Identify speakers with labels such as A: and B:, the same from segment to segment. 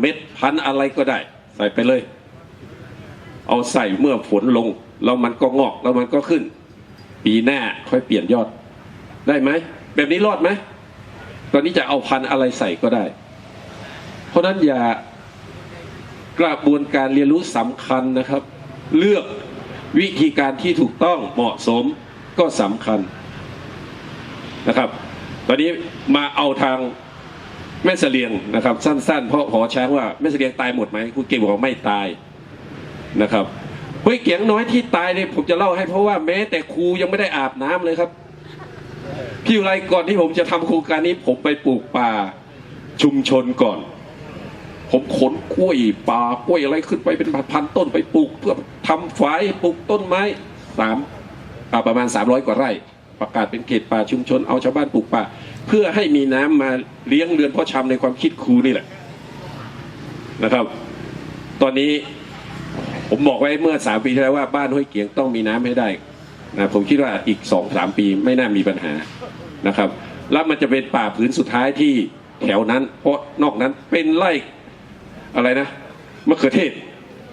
A: เม็ดพันอะไรก็ได้ ใส่ไปเลย เอาใส่เมื่อฝนลง แล้วมันก็งอกแล้วมันก็ขึ้น ปีหน้าค่อยเปลี่ยนยอด ได้ไหมแบบนี้รอดไหมตอนนี้จะเอาพันอะไรใส่ก็ได้ เพราะนั้นอย่ากระบวนการเรียนรู้สำคัญนะครับ เลือกวิธีการที่ถูกต้องเหมาะสมก็สำคัญนะครับ ตอนนี้มาเอาทาง แม่เสลียงนะครับ สั้นๆ เพราะหอช้างว่าแม่เสลียงตายหมดไหมคุณเก่งบอกว่าไม่ตายนะครับเฮ้ยเกียงน้อยที่ตายเนี่ยผมจะเล่าให้เพราะว่าแม้แต่ครูยังไม่ได้อาบน้ำเลยครับพี่วิไรก่อนที่ผมจะทำโครงการนี้ ผมไปปลูกป่าชุมชนก่อน ผมขนกล้วยป่ากล้วยอะไรขึ้นไปเป็นพันต้นไปปลูก เพื่อทำฝายปลูกต้นไม้สามประมาณ300กว่าไร่ ประกาศเป็นเขตป่าชุมชนเอาชาวบ้านปลูกป่า เพื่อให้มีน้ำมาเลี้ยงเรือนพ่อชำในความคิดครูนี่แหละนะครับ ตอนนี้ผมบอกไว้เมื่อสามปีที่แล้วว่าบ้านห้วยเกียงต้องมีน้ำให้ได้นะผมคิดว่าอีกสองสามปีไม่น่ามีปัญหานะครับ แล้วมันจะเป็นป่าผืนสุดท้ายที่แถวนั้น เพราะนอกนั้นเป็นไร่อะไรนะมะเขือเทศ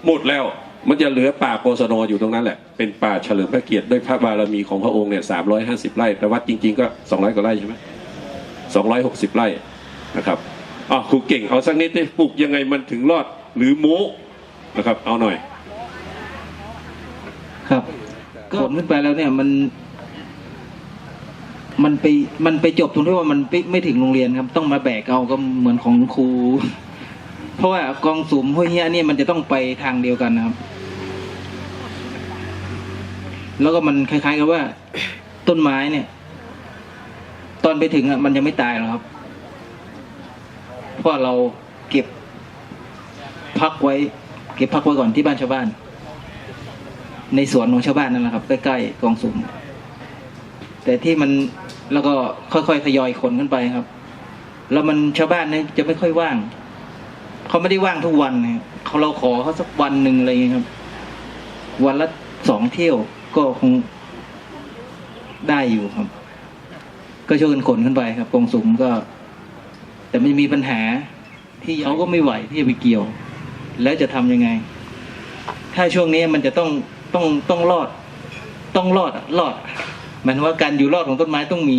A: หมดแล้วมันจะเหลือป่าโกศนอยู่ตรงนั้นแหละ เป็นป่าเฉลิมพระเกียรติด้วยพระบารมีของพระองค์เนี่ยสามร้อยห้าสิบไร่แต่วัดจริง ๆ ก็สองร้อยกว่าไร่ใช่ไหม สองร้อยหกสิบไร่นะครับอ๋อครูเก่งเอาสักนิดได้ปลูกยังไงมันถึงรอดหรือโม้นะครับเอาหน่อย
B: ครับก็ผลขึ้นไปแล้วเนี่ยมันมันไปมันไปจบตรงที่ว่ามันไม่ไม่ถึงโรงเรียนครับ ต้องมาแบกเอาก็เหมือนของครู เพราะว่ากองสุมห้วยเฮียเนี่ยมันจะต้องไปทางเดียวกันนะครับ แล้วก็มันคล้ายๆกับว่า ต้นไม้เนี่ย ตอนไปถึงอะมันยังไม่ตายหรอกครับ เพราะเราเก็บพักไว้ เก็บพักไว้ก่อนที่บ้านชาวบ้าน ในสวนของชาวบ้านนั่นแหละครับ ใกล้ๆกองสุมแต่ที่มันแล้วก็ค่อยๆทยอยขนขึ้นไปครับ แล้วมันชาวบ้านเนี่ยจะไม่ค่อยว่างเขาไม่ได้ว่างทุกวันนะครับเขาเราขอเขาสักวันหนึ่งอะไรอย่างเงี้ครับ วันละสองเที่ยวก็คงได้อยู่ครับ ก็ช่วยกันขนขึ้นไปครับกองสุมก็ แต่มันมีปัญหาที่เขาก็ไม่ไหวที่จะไปเกี่ยว แล้วจะทำยังไง ถ้าช่วงนี้มันจะต้องต้องต้องรอด ต้องรอดรอดหมายถึงว่าการอยู่รอดของต้นไม้ต้องมี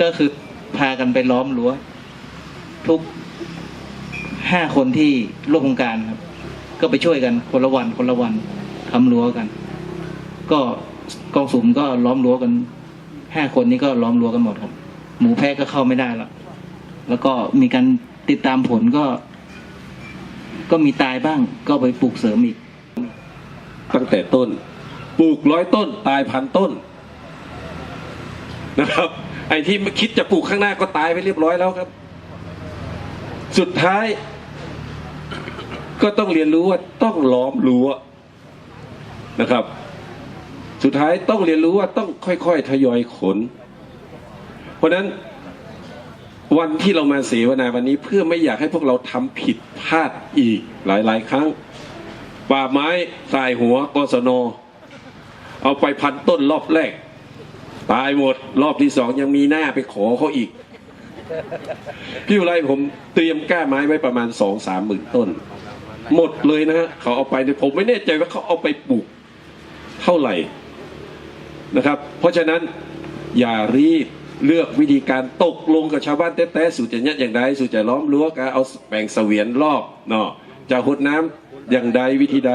B: ก็คือพากันไปล้อมรั้วทุกห้าคนที่ร่วมโครงการครับ ก็ไปช่วยกันคนละวันคนละวันทำรั้วกัน ก็กองสุมก็ล้อมรั้วกัน ห้าคนนี้ก็ล้อมรั้วกันหมดครับ หมูแพะก็เข้าไม่ได้ละแล้วก็มีการติดตามผลก็ ก็มีตายบ้าง ก็ไปปลูกเสริมอีก
A: ตั้งแต่ต้น ปลูกร้อยต้น ตายพันต้น นะครับ ไอ้ที่คิดจะปลูกข้างหน้าก็ตายไปเรียบร้อยแล้วครับ สุดท้าย ก็ต้องเรียนรู้ว่าต้องล้อมรั้วนะครับ สุดท้ายต้องเรียนรู้ว่าต้องค่อยๆทยอยขน เพราะนั้นวันที่เรามาเสวนาวันนี้เพื่อไม่อยากให้พวกเราทำผิดพลาดอีกหลายๆ ครั้ง ป่าไม้สายหัวกศนเอาไปพันต้นรอบแรก ตายหมดรอบที่สองยังมีหน้าไปขอเขาอีก พี่อุไรผมเตรียมก้าไม้ไว้ประมาณสองสามหมื่นต้น หมดเลยนะฮะเขาเอาไปผมไม่แน่ใจว่าเขาเอาไปปลูกเท่าไหร่ นะครับ เพราะฉะนั้นอย่ารีบเลือกวิธีการตกลงกับชาวบ้านแต้ๆสู่จะเนี่ยอย่างใดสู่จะล้อมรั้วกเอาแบ่งเสวียนรอบเนาะจะหดน้ำอย่างใดวิธีใด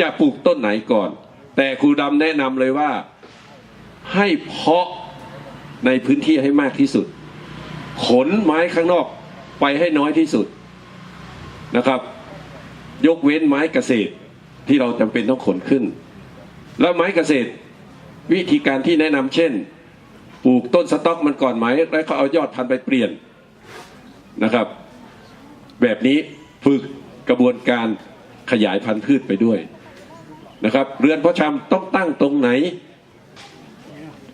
A: จะปลูกต้นไหนก่อน แต่ครูดำแนะนำเลยว่าให้เพาะในพื้นที่ให้มากที่สุด ขนไม้ข้างนอกไปให้น้อยที่สุดนะครับ ยกเว้นไม้เกษตรที่เราจำเป็นต้องขนขึ้น แล้วไม้เกษตร วิธีการที่แนะนำเช่น ปลูกต้นสต๊อกมันก่อนไหมแล้วเขาเอายอดพันธุ์ไปเปลี่ยนนะครับ แบบนี้ฝึกกระบวนการขยายพันธุ์พืชไปด้วยนะครับ เรือนเพาะชำต้องตั้งตรงไหน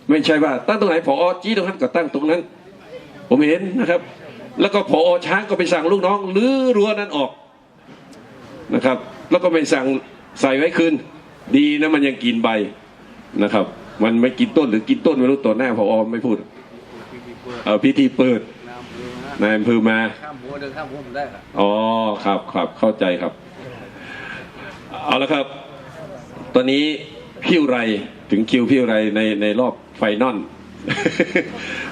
A: ไม่ใช่ว่า ตั้งตรงไหนพอจี้ตรงนั้นก็ตั้งตรงนั้น ผมเห็นนะครับ แล้วก็พอช้างก็ไปสั่งลูกน้องรื้อรั้วนั้นออกนะครับ แล้วก็ไปสั่งใส่ไว้คืน ดีนะมันยังกินใบนะครับ มันไม่กินต้นหรือกินต้นไม่รู้ตัวหน้าพอไม่พูดเออพิธีเปิดนายอำเภอมา
C: ข้ามหัวเดินข้ามหัวผมได้ครับ
A: อ๋อครับครับเข้าใจครับ เอาละครับ ตอนนี้พี่อุไรถึงคิวพี่อุไรในในรอบไฟนอล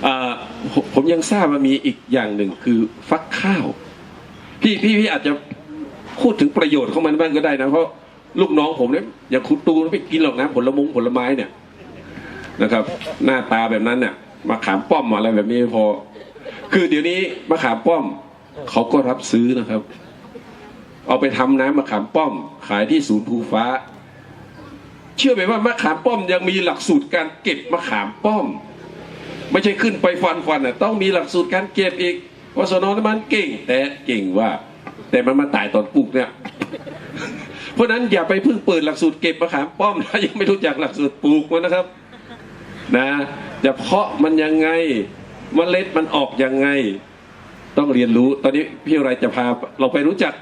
A: อ่าผมผมยังทราบว่ามีอีกอย่างหนึ่งคือฟักข้าว พี่พี่พี่อาจจะพูดถึงประโยชน์ของมันบ้างก็ได้นะเพราะลูกน้องผมเนี่ยอย่างคุณตูนไม่กินหรอกนะผลมงผลไม้เนี่ย นะครับ หน้าตาแบบนั้นเนี่ยมาขามป้อมอะไรแบบนี้พอ คือเดี๋ยวนี้มะขามป้อม เขาก็รับซื้อนะครับ เอาไปทำน้ำมะขามป้อม ขายที่ศูนย์ภูฟ้า เชื่อไหมว่ามะขามป้อมยังมีหลักสูตรการเก็บมะขามป้อม ไม่ใช่ขึ้นไปฟันฟันอะต้องมีหลักสูตรการเก็บอีกวสนน้ำมันเก่ง แต่เก่งว่า แต่มันมาตายตอนปลูกเนี่ย เพราะฉะนั้นอย่าไปเพิ่งเปิดหลักสูตรเก็บมะขามป้อมถ้ายังไม่รู้จักหลักสูตรปลูกมันนะครับ นะจะเพาะมันยังไงมเมล็ดมันออกยังไง ต้องเรียนรู้ตอนนี้พี่อะไรจะพาเราไปรู้จัก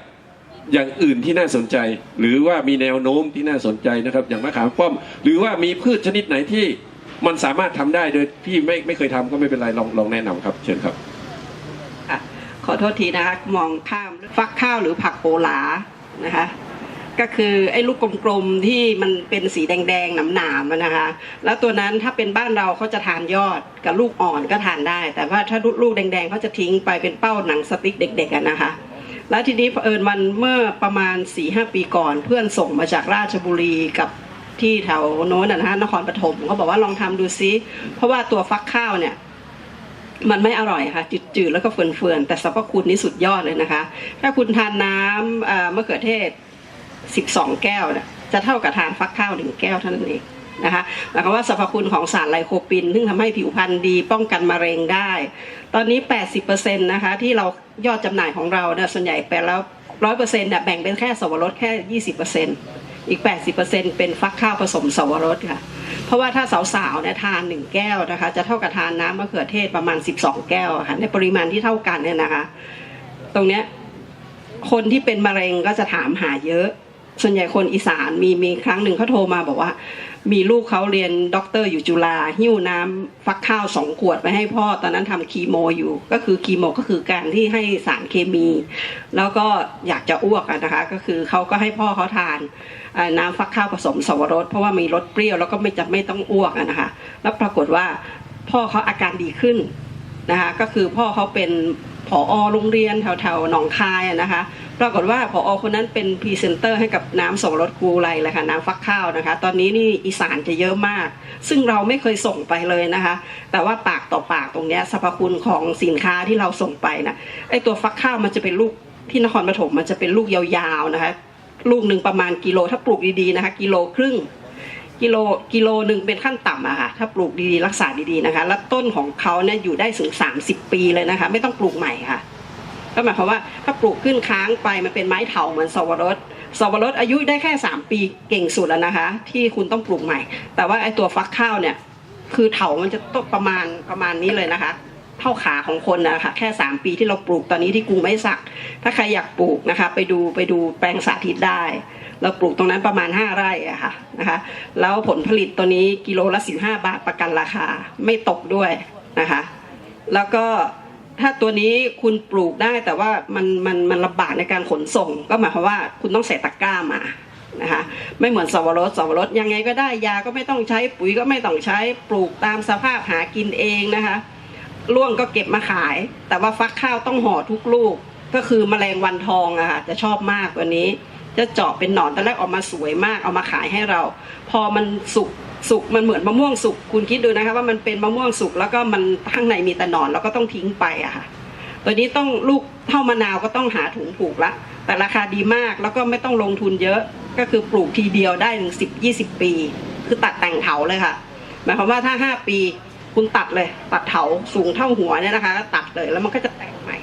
A: อย่างอื่นที่น่าสนใจ หรือว่ามีแนวโน้มที่น่าสนใจนะครับ อย่างมะขามป้อม หรือว่ามีพืชชนิดไหนที่มันสามารถทำได้โดยที่ไม่ไม่เคยทำก็ไม่เป็นไรลองลองแนะนำครับ เชิญครับ
D: ค่ะขอโทษทีนะคะมองข้ามฟักข้าวหรือผักโปลานะคะ ก็คือไอ้ลูกกลมๆที่มันเป็นสีแดงๆหนามๆนะคะ แล้วตัวนั้นถ้าเป็นบ้านเราเขาจะทานยอดกับลูกอ่อนก็ทานได้ แต่ว่าถ้าลูกแดงๆเขาจะทิ้งไปเป็นเป้าหนังสติ๊กเด็กๆนะคะ แล้วทีนี้เผอิญมันเมื่อประมาณ4ีหปีก่อน เพื่อนส่งมาจากราชบุรีกับที่แถวโน้นนะนะคะนครปฐมเขาบอกว่าลองทำดูซิ เพราะว่าตัวฟักข้าวเนี่ยมันไม่อร่อยค่ะจืดๆแล้วก็เฟื่อนๆแต่สรรพคุณนี่สุดยอดเลยนะคะ ถ้าคุณทานน้ำมะเขือเทศ 12 แก้วเนี่ยจะเท่ากับทานฟักข้าวหนึ่งแก้วเท่านั้นเองนะคะหมายความว่าสรรพคุณของสารไลโคปิน ซึ่งทำให้ผิวพรรณดีป้องกันมะเร็งได้ ตอนนี้ 80%นะคะที่เรายอดจำหน่ายของเราเนี่ยส่วนใหญ่ไปแล้ว100%เปอร์เซ็นต์เนี่ยแบ่งเป็นแค่สวรสแค่20%อีก 80%เป็นฟักข้าวผสมสวรสค่ะ เพราะว่าถ้าสาวๆเนี่ยทานหนึ่งแก้วนะคะ จะเท่ากับทานน้ำมะเขือเทศประมาณ 12 แก้วะค่ะในปริมาณที่เท่ากันเนี่ยนะคะ ตรงเนี้ยคนที่เป็นมะเร็งก็จะถามหาเยอะ ส่วนใหญ่คนอีสานมีมีครั้งหนึ่งเขาโทรมาบอกว่า มีลูกเขาเรียนด็อกเตอร์อยู่จุฬาหิ้วน้ำฟักข้าวสองขวดไปให้พ่อ ตอนนั้นทำคีโมอยู่ ก็คือคีโมก็คือการที่ให้สารเคมี แล้วก็อยากจะอ้วกนะคะ ก็คือเขาก็ให้พ่อเขาทานน้ำฟักข้าวผสมสวรสเพราะว่ามีรสเปรี้ยวแล้วก็ไม่จะไม่ต้องอ้วกนะคะ แล้วปรากฏว่าพ่อเขาอาการดีขึ้นนะคะก็คือพ่อเขาเป็น ผอโรงเรียนแถวๆหนองคายนะคะ ปรากฏว่าผอคนนั้นเป็นพรีเซนเตอร์ให้กับน้ำสวรสกูไรเลยค่ะน้ำฟักข้าวนะคะ ตอนนี้นี่อีสานจะเยอะมาก ซึ่งเราไม่เคยส่งไปเลยนะคะ แต่ว่าปากต่อปากตรงเนี้ยสรรพคุณของสินค้าที่เราส่งไปนะไอตัวฟักข้าวมันจะเป็นลูกที่นครปฐมมันจะเป็นลูกยาวๆนะคะ ลูกหนึ่งประมาณกิโลถ้าปลูกดีๆนะคะ กิโลครึ่ง กิโลกิโลหนึ่งเป็นขั้นต่ำอะค่ะถ้าปลูกดีๆรักษาดีๆนะคะ แล้วต้นของเขาเนี่ยอยู่ได้ถึง 30 ปีเลยนะคะ ไม่ต้องปลูกใหม่ค่ะ ก็หมายความว่าถ้าปลูกขึ้นค้างไปมันเป็นไม้เถาเหมือนสวรสสวรสอายุได้แค่ 3 ปีเก่งสุดแล้วนะคะ ที่คุณต้องปลูกใหม่ แต่ว่าไอตัวฟักข้าวเนี่ย คือเถามันจะต้องประมาณประมาณนี้เลยนะคะ เท่าขาของคนนะคะแค่ 3 ปีที่เราปลูกตอนนี้ที่กรุงไม่สัก ถ้าใครอยากปลูกนะคะ ไปดูไปดูแปลงสาธิตได้ เราปลูกตรงนั้นประมาณ 5 ไร่อะค่ะนะคะแล้วผลผลิตตัวนี้กิโลละ15 บาทประกันราคาไม่ตกด้วยนะคะแล้วก็ถ้าตัวนี้คุณปลูกได้แต่ว่ามันมันมันลำบากในการขนส่ง ก็หมายความว่าคุณต้องใส่ตะกร้ามานะคะไม่เหมือนสวรสสวรสยังไงก็ได้ยาก็ไม่ต้องใช้ปุ๋ยก็ไม่ต้องใช้ปลูกตามสภาพหากินเองนะคะร่วงก็เก็บมาขาย แต่ว่าฟักข้าวต้องห่อทุกลูกก็คือแมลงวันทองอะค่ะจะชอบมากตัวนี้ จะเจาะเป็นหนอนตอนแรกออกมาสวยมากเอามาขายให้เรา พอมันสุกสุกมันเหมือนมะม่วงสุกคุณคิดดูนะคะว่ามันเป็นมะม่วงสุกแล้วก็มันข้างในมีแต่หนอนแล้วก็ต้องทิ้งไปอะค่ะตัวนี้ต้องลูกเท่ามะนาวก็ต้องหาถุงปลูกละ แต่ราคาดีมากแล้วก็ไม่ต้องลงทุนเยอะก็คือปลูกทีเดียวได้ถึงสิบยี่สิบปี คือตัดแต่งเถาเลยค่ะ หมายความว่าถ้าห้าปีคุณตัดเลย ตัดเถาสูงเท่าหัวเนี่ยนะคะตัดเลยแล้วมันก็จะแตกใหม่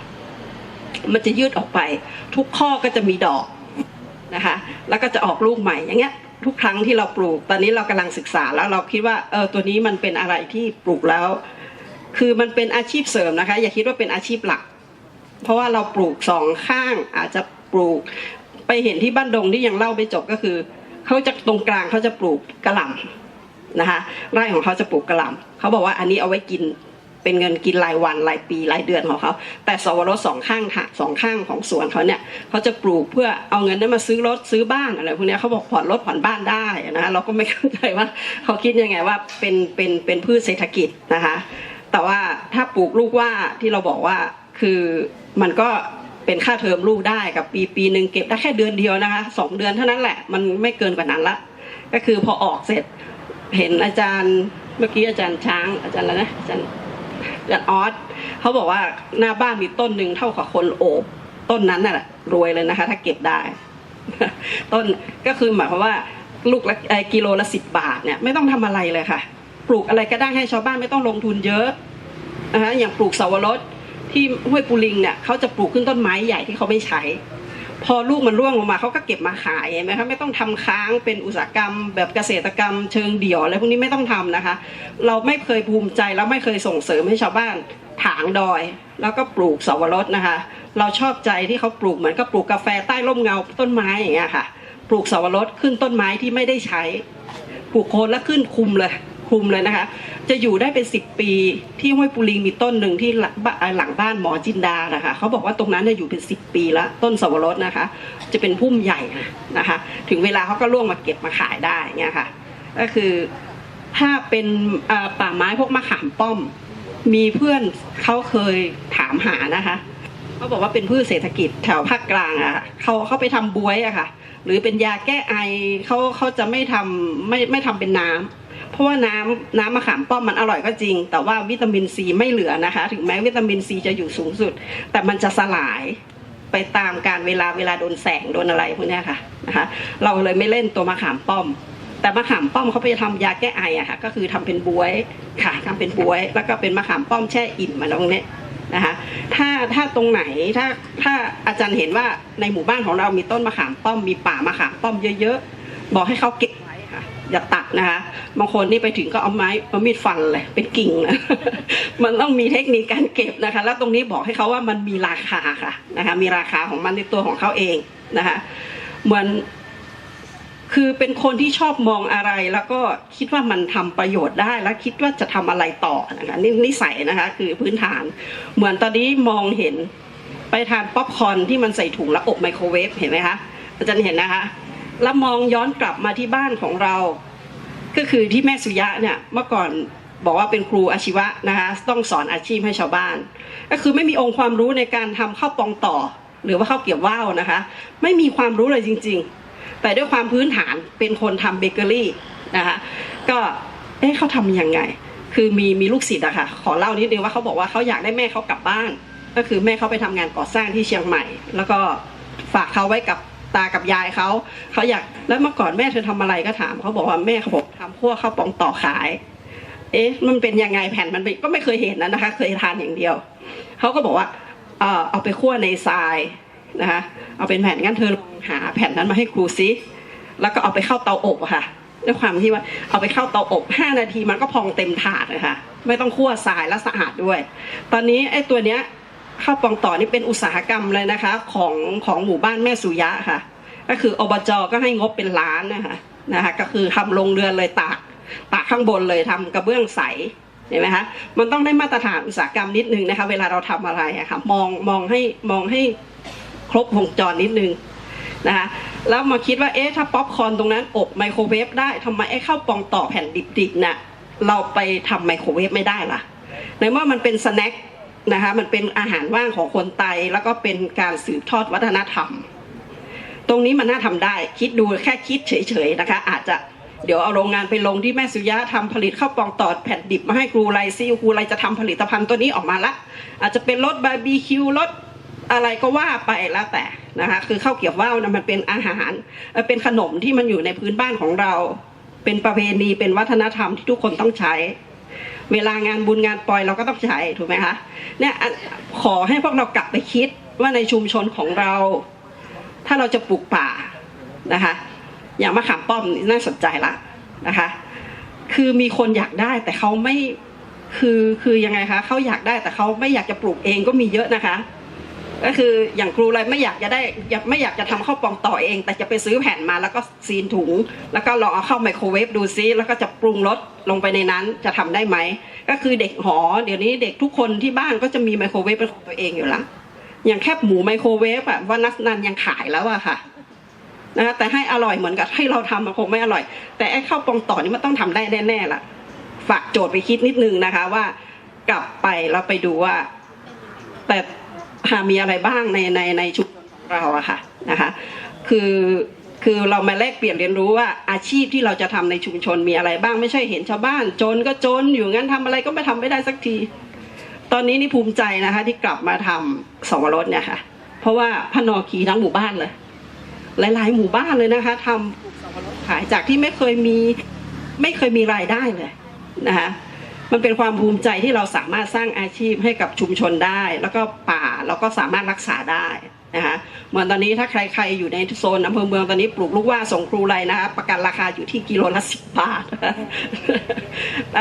D: มันจะยืดออกไป ทุกข้อก็จะมีดอก นะคะแล้วก็จะออกลูกใหม่อย่างเงี้ยทุกครั้งที่เราปลูก ตอนนี้เรากำลังศึกษาแล้วเราคิดว่าเออตัวนี้มันเป็นอะไรที่ปลูกแล้ว คือมันเป็นอาชีพเสริมนะคะ อย่าคิดว่าเป็นอาชีพหลัก เพราะว่าเราปลูกสองข้างอาจจะปลูกไปเห็นที่บ้านดงที่ยังเล่าไม่จบก็คือเขาจะตรงกลางเขาจะปลูกกระหล่ำนะคะไร่ของเขาจะปลูกกระหล่ำเขาบอกว่าอันนี้เอาไว้กิน เป็นเงินกินรายวันรายปีรายเดือนของเขา แต่สวรสสองข้างสองข้างของสวนเขาเนี่ยเขาจะปลูกเพื่อเอาเงินนั้นมาซื้อรถซื้อบ้านอะไรพวกนี้เขาบอกผ่อนรถผ่อนบ้านได้นะเราก็ไม่เข้าใจว่าเขาคิดยังไงว่าเป็นเป็นเป็นพืชเศรษฐกิจนะคะ แต่ว่าถ้าปลูกลูกว่าที่เราบอกว่าคือมันก็เป็นค่าเทอมลูกได้กับปีปีหนึ่งเก็บได้แค่เดือนเดียวนะคะสองเดือนเท่านั้นแหละมันไม่เกินกว่านั้นละ ก็คือพอออกเสร็จเห็นอาจารย์เมื่อกี้อาจารย์ช้างอาจารย์อะไรนะอาจารย์ อย่างออสเขาบอกว่าหน้าบ้านมีต้นหนึ่งเท่ากับคนโอบต้นนั้นน่ะรวยเลยนะคะ ถ้าเก็บได้ ต้นก็คือหมายความว่าลูกละเอ่อกิโลละสิบบาทเนี่ยไม่ต้องทำอะไรเลยค่ะ ปลูกอะไรก็ได้ให้ชาวบ้านไม่ต้องลงทุนเยอะนะคะอย่างปลูกเสาวรสที่ห้วยปูลิงเนี่ยเขาจะปลูกขึ้นต้นไม้ใหญ่ที่เขาไม่ใช้ พอลูกมันร่วงลงมาเขาก็เก็บมาขายเห็นไหมคะไม่ต้องทำค้างเป็นอุตสาหกรรม แบบเกษตรกรรมเชิงเดี่ยวอะไรพวกนี้ไม่ต้องทำนะคะ เราไม่เคยภูมิใจแล้วไม่เคยส่งเสริมให้ชาวบ้านถางดอย แล้วก็ปลูกสวรสนะคะ เราชอบใจที่เขาปลูกเหมือนกับปลูกกาแฟใต้ร่มเงาต้นไม้อย่างเงี้ยค่ะ ปลูกสวรสขึ้นต้นไม้ที่ไม่ได้ใช้ ปลูกโคนแล้วขึ้นคุมเลย คุมเลยนะคะ จะอยู่ได้เป็นสิบปีที่ห้วยปูลิงมีต้นหนึ่งที่หลังบ้านหลังบ้านหมอจินดานะคะเขาบอกว่าตรงนั้นเนี่ยอยู่เป็นสิบปีแล้วต้นสวรสนะคะ จะเป็นพุ่มใหญ่นะคะ ถึงเวลาเขาก็ล่วงมาเก็บมาขายได้เนี่ยค่ะ ก็คือถ้าเป็นป่าไม้พวกมะขามป้อม มีเพื่อนเขาเคยถามหานะคะเขาบอกว่าเป็นพืชเศรษฐกิจแถวภาคกลางอะค่ะเขาเขาไปทำบวยอะค่ะ หรือเป็นยาแก้ไอเขาเขาจะไม่ทำไม่ไม่ทำเป็นน้ำ เพราะว่าน้ำน้ำมะขามป้อมมันอร่อยก็จริง แต่ว่าวิตามินซีไม่เหลือนะคะ ถึงแม้วิตามินซีจะอยู่สูงสุด แต่มันจะสลายไปตามการเวลาเวลาโดนแสงโดนอะไรพวกนี้ค่ะนะคะ เราเลยไม่เล่นตัวมะขามป้อม แต่มะขามป้อมเขาไปทำยาแก้ไออะค่ะ ก็คือทำเป็นบวยค่ะทำเป็นบวย แล้วก็เป็นมะขามป้อมแช่อิ่มมาตรงนี้นะคะถ้าถ้าตรงไหนถ้าถ้าอาจารย์เห็นว่าในหมู่บ้านของเรามีต้นมะขามป้อมมีป่ามะขามป้อมเยอะๆ บอกให้เขาเก็บ อย่าตัดนะคะ บางคนนี่ไปถึงก็เอาไม้เอามีดฟันเลยเป็นกิ่งนะ มันต้องมีเทคนิคการเก็บนะคะ แล้วตรงนี้บอกให้เขาว่ามันมีราคาค่ะนะคะ มีราคาของมันในตัวของเขาเองนะคะ เหมือนคือเป็นคนที่ชอบมองอะไรแล้วก็คิดว่ามันทำประโยชน์ได้แล้วคิดว่าจะทำอะไรต่อนะคะนี่นิสัยนะคะ คือพื้นฐาน เหมือนตอนนี้มองเห็นไปทานป๊อปคอร์นที่มันใส่ถุงแล้วอบไมโครเวฟเห็นไหมคะอาจารย์เห็นนะคะ แล้วมองย้อนกลับมาที่บ้านของเรา ก็คือที่แม่สุยะเนี่ยเมื่อก่อนบอกว่าเป็นครูอาชีวะนะคะต้องสอนอาชีพให้ชาวบ้าน ก็คือไม่มีองค์ความรู้ในการทำข้าวปองต่อ หรือว่าข้าวเกี๊ยวว่าวนะคะ ไม่มีความรู้เลยจริง ๆ แต่ด้วยความพื้นฐานเป็นคนทำเบเกอรี่นะคะก็เอ๊ะเขาทำยังไง คือมีมีลูกศิษย์อะค่ะขอเล่านิดนึงว่าเขาบอกว่าเขาอยากได้แม่เขากลับบ้าน ก็คือแม่เขาไปทำงานก่อสร้างที่เชียงใหม่ แล้วก็ฝากเขาไว้กับ ตากับยายเขาเขาอยากแล้วเมื่อก่อนแม่เธอทำอะไรก็ถามเขาบอกว่าแม่เขาบอกทำพวกข้าวปองต่อขาย เอ๊ะมันเป็นยังไงแผ่นมันก็ไม่เคยเห็นนะนะคะ เคยทานอย่างเดียวเขาก็บอกว่าเออเอาไปคั่วในทรายนะคะเอาเป็นแผ่นงั้นเธอลองหาแผ่นนั้นมาให้ครูซิแล้วก็เอาไปเข้าเตาอบค่ะด้วยความที่ว่าเอาไปเข้าเตาอบ 5 นาทีมันก็พองเต็มถาดนะคะไม่ต้องคั่วทรายและสะอาดด้วย ตอนนี้ไอ้ตัวเนี้ย ข้าวปองต่อนี่เป็นอุตสาหกรรมเลยนะคะ ของของหมู่บ้านแม่สุยะค่ะ ก็คืออบจก็ให้งบเป็นล้านนะคะนะคะก็คือทำลงเรือนเลยตากตากข้างบนเลยทำกระเบื้องใสเห็นไหมคะมันต้องได้มาตรฐานอุตสาหกรรมนิดนึงนะคะ เวลาเราทำอะไรอะค่ะมองมองให้มองให้ครบวงจรนิดนึงนะคะแล้วมาคิดว่าเอ๊ะถ้าป๊อปคอร์นตรงนั้นอบไมโครเวฟได้ทำไมไอ้ข้าวปองต่อแผ่นดิบๆน่ะเราไปทำไมโครเวฟไม่ได้ล่ะในเมื่อมันเป็นสแน็ค นะคะมันเป็นอาหารว่างของคนไตแล้วก็เป็นการสืบทอดวัฒนธรรม ตรงนี้มันน่าทำได้ คิดดูแค่คิดเฉยๆนะคะ อาจจะเดี๋ยวเอาโรงงานไปลงที่แม่สุยะทำผลิตข้าวปองตอดแผ่นดิบมาให้ครูไรซิลครูไรจะทำผลิตภัณฑ์ตัวนี้ออกมาละ อาจจะเป็นรสบาร์บีคิวรสอะไรก็ว่าไปแล้วแต่นะคะคือข้าวเกี๊ยวว่าวนะมันเป็นอาหารเป็นขนมที่มันอยู่ในพื้นบ้านของเรา เป็นประเพณีเป็นวัฒนธรรมที่ทุกคนต้องใช้ เวลางานบุญงานปล่อยเราก็ต้องใช้ถูกไหมคะเนี่ยขอให้พวกเรากลับไปคิดว่าในชุมชนของเรา ถ้าเราจะปลูกป่านะคะ อย่างมะขามป้อมนี่น่าสนใจละนะคะ คือมีคนอยากได้แต่เขาไม่คือคือยังไงคะเขาอยากได้แต่เขาไม่อยากจะปลูกเองก็มีเยอะนะคะ ก็คืออย่างครูอะไรไม่อยากจะได้ไม่อยากจะทำข้าวปองต่อเอง แต่จะไปซื้อแผ่นมาแล้วก็ซีนถุง แล้วก็ลองเอาเข้าไมโครเวฟดูซิแล้วก็จะปรุงรสลงไปในนั้นจะทำได้ไหมก็คือเด็กหอ เดี๋ยวนี้เด็กทุกคนที่บ้านก็จะมีไมโครเวฟเป็นของตัวเองอยู่ล้วอย่างแคบหมูไมโครเวฟอะว่านัสนันยังขายแล้วอะค่ะนะแต่ให้อร่อยเหมือนกับให้เราทำมันคงไม่อร่อย แต่ไอ้ข้าวปองต่อนี่มันต้องทำได้แน่ๆล่ะ ฝากโจทย์ไปคิดนิดนึงนะคะว่า กลับไปเราไปดูว่า แต่ มีอะไรบ้างในในในชุมชนของเราอะค่ะนะคะคือคือเรามาแลกเปลี่ยนเรียนรู้ว่าอาชีพที่เราจะทำในชุมชนมีอะไรบ้างไม่ใช่เห็นชาวบ้าน จนก็จนอยู่งั้นทำอะไรก็ไม่ทำไม่ได้สักที ตอนนี้นี่ภูมิใจนะคะที่กลับมาทำสวรสเนี่ยค่ะ เพราะว่าพนอคีทั้งหมู่บ้านเลย หลาย ๆ หมู่บ้านเลยนะคะทำขายจากที่ไม่เคยมีไม่เคยมีรายได้เลยนะคะ มันเป็นความภูมิใจที่เราสามารถสร้างอาชีพให้กับชุมชนได้ แล้วก็ป่าเราก็สามารถรักษาได้นะคะเหมือนตอนนี้ถ้าใครๆอยู่ในโซนอำเภอเมืองตอนนี้ปลูกลูกว่าส่งครูไรนะคะประกันราคาอยู่ที่กิโลละสิบบาท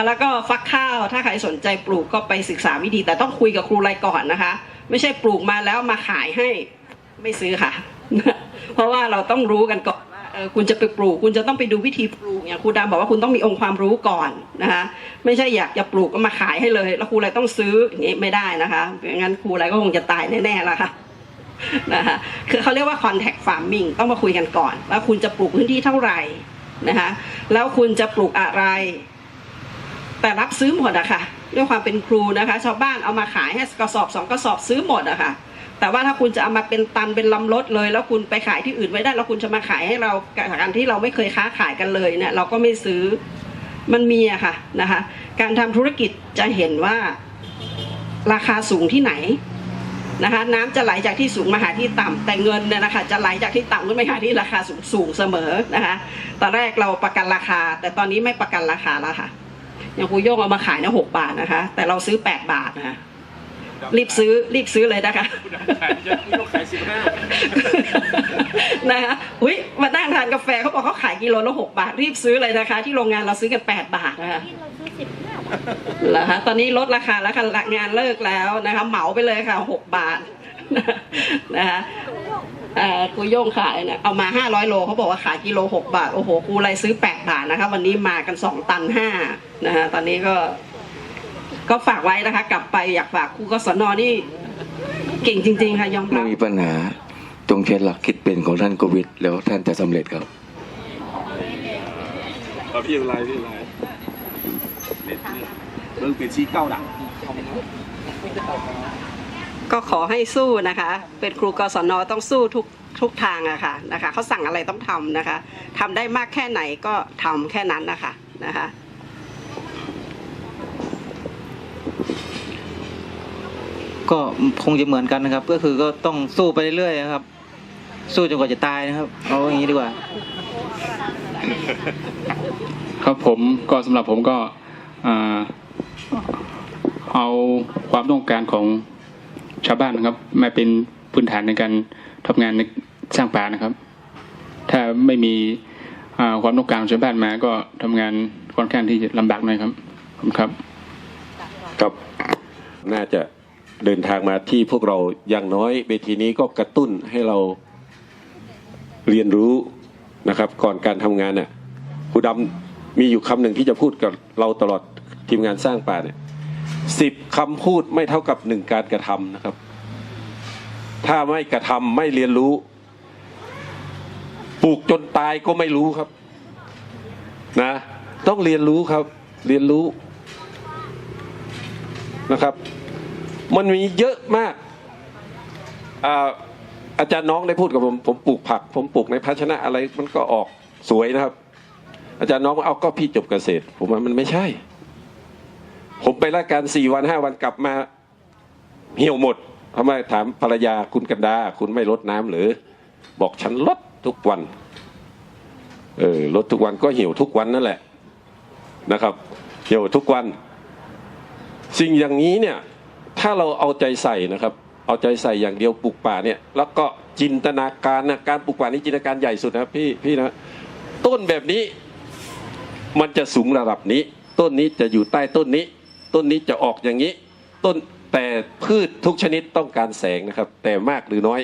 D: แล้วก็ฟักข้าวถ้าใครสนใจปลูกก็ไปศึกษาวิธี แต่ต้องคุยกับครูไรก่อนนะคะ ไม่ใช่ปลูกมาแล้วมาขายให้ไม่ซื้อค่ะ เพราะว่าเราต้องรู้กันก่อน คุณจะไปปลูก คุณจะต้องไปดูวิธีปลูกอย่างครูดาบอกว่าคุณต้องมีองค์ความรู้ก่อนนะคะไม่ใช่อยากจะปลูกก็มาขายให้เลย แล้วครูอะไรต้องซื้ออย่างนี้ไม่ได้นะคะงั้นครูอะไรก็คงจะตายแน่ๆแล้วค่ะนะคะคือเขาเรียกว่า contact farming ต้องมาคุยกันก่อน ว่าคุณจะปลูกพื้นที่เท่าไหร่นะคะแล้วคุณจะปลูกอะไร แต่รับซื้อหมดอะค่ะด้วยความเป็นครูนะคะ ชาวบ้านเอามาขายให้กระสอบสองกระสอบซื้อหมดอะค่ะ แต่ว่าถ้าคุณจะเอามาเป็นตันเป็นลำรถเลย แล้วคุณไปขายที่อื่นไม่ได้ แล้วคุณจะมาขายให้เราการที่เราไม่เคยค้าขายกันเลยเนี่ยเราก็ไม่ซื้อมันมีอะค่ะนะคะ การทำธุรกิจจะเห็นว่าราคาสูงที่ไหนนะคะ น้ำจะไหลจากที่สูงมาหาที่ต่ำแต่เงินเนี่ยนะคะ จะไหลจากที่ต่ำขึ้นไปหาที่ราคาสูงสูงเสมอนะคะ ตอนแรกเราประกันราคา แต่ตอนนี้ไม่ประกันราคาแล้วค่ะอย่างครูโยงเอามาขายเนี่ยหกบาทนะคะ แต่เราซื้อแปดบาทนะคะ รีบซื้อรีบซื้อเลยนะคะ
A: ขายสิบห้า
D: นะคะอุ้ยมานั่งทานกาแฟเขาบอกเขาขายกิโลละหกบาท รีบซื้อเลยนะคะ ที่โรงงานเราซื้อกันแปดบาทนะคะ
C: ที่เราซื้อสิบห้าบาท
D: เหรอคะตอนนี้ลดราคาแล้วค่ะงานเลิกแล้วนะคะ เหมาไปเลยค่ะหกบาทนะคะเอ่อครูโย่งขายเนี่ยเอามาห้าร้อยโลเขาบอกว่าขายกิโลหกบาท โอ้โหครูไรซื้อแปดบาทนะคะ วันนี้มากันสองตันห้านะคะตอนนี้ก็ ก็ฝากไว้นะคะ กลับไปอยากฝากครูกศนนี่เก่งจริง ๆ ค่ะยอม
E: ไม่
D: รับ
E: มีปัญหาจงใช้หลักคิดเป็นของท่านโควิด แล้วท่านจะสำเร็จครับ
A: เอาพี่อะไรพี่อะไรเรื่องเป็นชี้เก้าดัง
D: ก็ขอให้สู้นะคะ เป็นครูกศนต้องสู้ทุกทุกทางอะค่ะนะคะเขาสั่งอะไรต้องทำนะคะทำได้มากแค่ไหนก็ทำแค่นั้นนะคะนะคะ
B: ก็คงจะเหมือนกันนะครับ ก็คือก็ต้องสู้ไปเรื่อยๆนะครับ สู้จนกว่าจะตายนะครับ เอาอย่างนี้ดีกว่า
F: ครับผมก็สำหรับผมก็อ่าเอาความต้องการของชาวบ้านนะครับมาเป็นพื้นฐานในการทำงานในสร้างป่านะครับ ถ้าไม่มีอ่าความต้องการของชาวบ้านมาก็ทำงานค่อนข้างที่จะลำบากหน่อยครับขอบคุณครับ
A: ครับน่าจะ เดินทางมาที่พวกเราอย่างน้อยเวทีนี้ก็กระตุ้นให้เราเรียนรู้นะครับ ก่อนการทำงานเนี่ยครูดำมีอยู่คำหนึ่งที่จะพูดกับเราตลอดทีมงานสร้างป่าเนี่ยสิบคำพูดไม่เท่ากับหนึ่งการกระทำนะครับ ถ้าไม่กระทำไม่เรียนรู้ปลูกจนตายก็ไม่รู้ครับ นะ ต้องเรียนรู้ครับ เรียนรู้นะครับ มันมีเยอะมากอาอาจารย์น้องได้พูดกับผม ผมปลูกผัก ผมปลูกในภาชนะอะไรมันก็ออกสวยนะครับ อาจารย์น้องเอาก็พี่จบเกษตร ผมว่ามันไม่ใช่ ผมไปราชการสี่วันห้าวันกลับมาเหี่ยวหมดทำไมถามภรรยาคุณกันดา คุณไม่ลดน้ำหรือ บอกฉันลดทุกวัน เออลดทุกวันก็เหี่ยวทุกวันนั่นแหละนะครับ เหี่ยวทุกวัน สิ่งอย่างนี้เนี่ย ถ้าเราเอาใจใส่นะครับ เอาใจใส่อย่างเดียวปลูกป่าเนี่ย แล้วก็จินตนาการนะการปลูกป่านี่จินตนาการใหญ่สุดนะพี่พี่นะต้นแบบนี้ มันจะสูงระดับนี้ ต้นนี้จะอยู่ใต้ต้นนี้ ต้นนี้จะออกอย่างนี้ ต้นแต่พืชทุกชนิดต้องการแสงนะครับ แต่มากหรือน้อย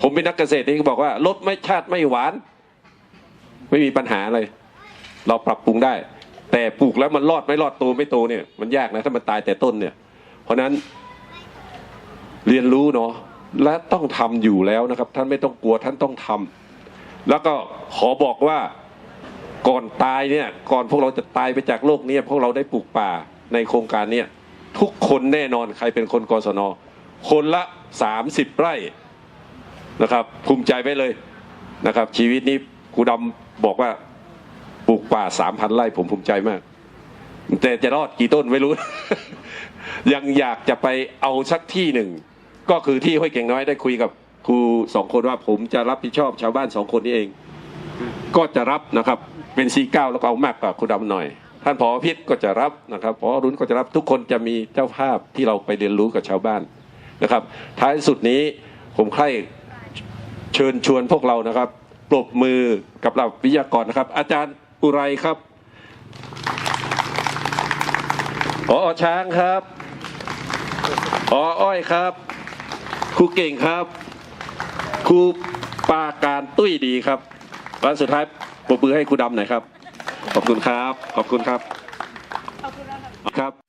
A: ผมเป็นนักเกษตรที่บอกว่ารสไม่ชาติไม่หวาน ไม่มีปัญหาเลย เราปรับปรุงได้ แต่ปลูกแล้วมันรอดไม่รอดโตไม่โตเนี่ย มันยากนะถ้ามันตายแต่ต้นเนี่ย เพราะนั้นเรียนรู้เนาะและต้องทำอยู่แล้วนะครับ ท่านไม่ต้องกลัวท่านต้องทำแล้วก็ขอบอกว่าก่อนตายเนี่ย ก่อนพวกเราจะตายไปจากโลกนี้พวกเราได้ปลูกป่าในโครงการเนี่ยทุกคนแน่นอนใครเป็นคนกศนคนละสามสิบไร่นะครับ ภูมิใจไว้เลยนะครับ ชีวิตนี้ครูดำบอกว่า ลูกป่าสามพันไร่ผมภูมิใจมาก แต่จะรอดกี่ต้นไม่รู้ ยังอยากจะไปเอาสักที่หนึ่ง ก็คือที่ห้วยเก่งน้อยได้คุยกับครูสองคนว่าผมจะรับผิดชอบชาวบ้านสองคนนี้เอง ก็จะรับนะครับ เป็นซีเก้าแล้วก็เอามากกว่าครูดำหน่อย ท่านผอพิษก็จะรับนะครับผอรุนก็จะรับทุกคนจะมีเจ้าภาพที่เราไปเรียนรู้กับชาวบ้านนะครับ ท้ายสุดนี้ผมใคร่เชิญชวนพวกเรานะครับ ปรบมือกับเราวิทยากรนะครับ อาจารย์ อุไรครับผอช้างครับผออ้อยครับครูเก่งครับครูปาการตุ้ยดีครับวันสุดท้ายปรบมือให้ครูดำหน่อยครับ ขอบคุณครับ ขอบคุณครับครับ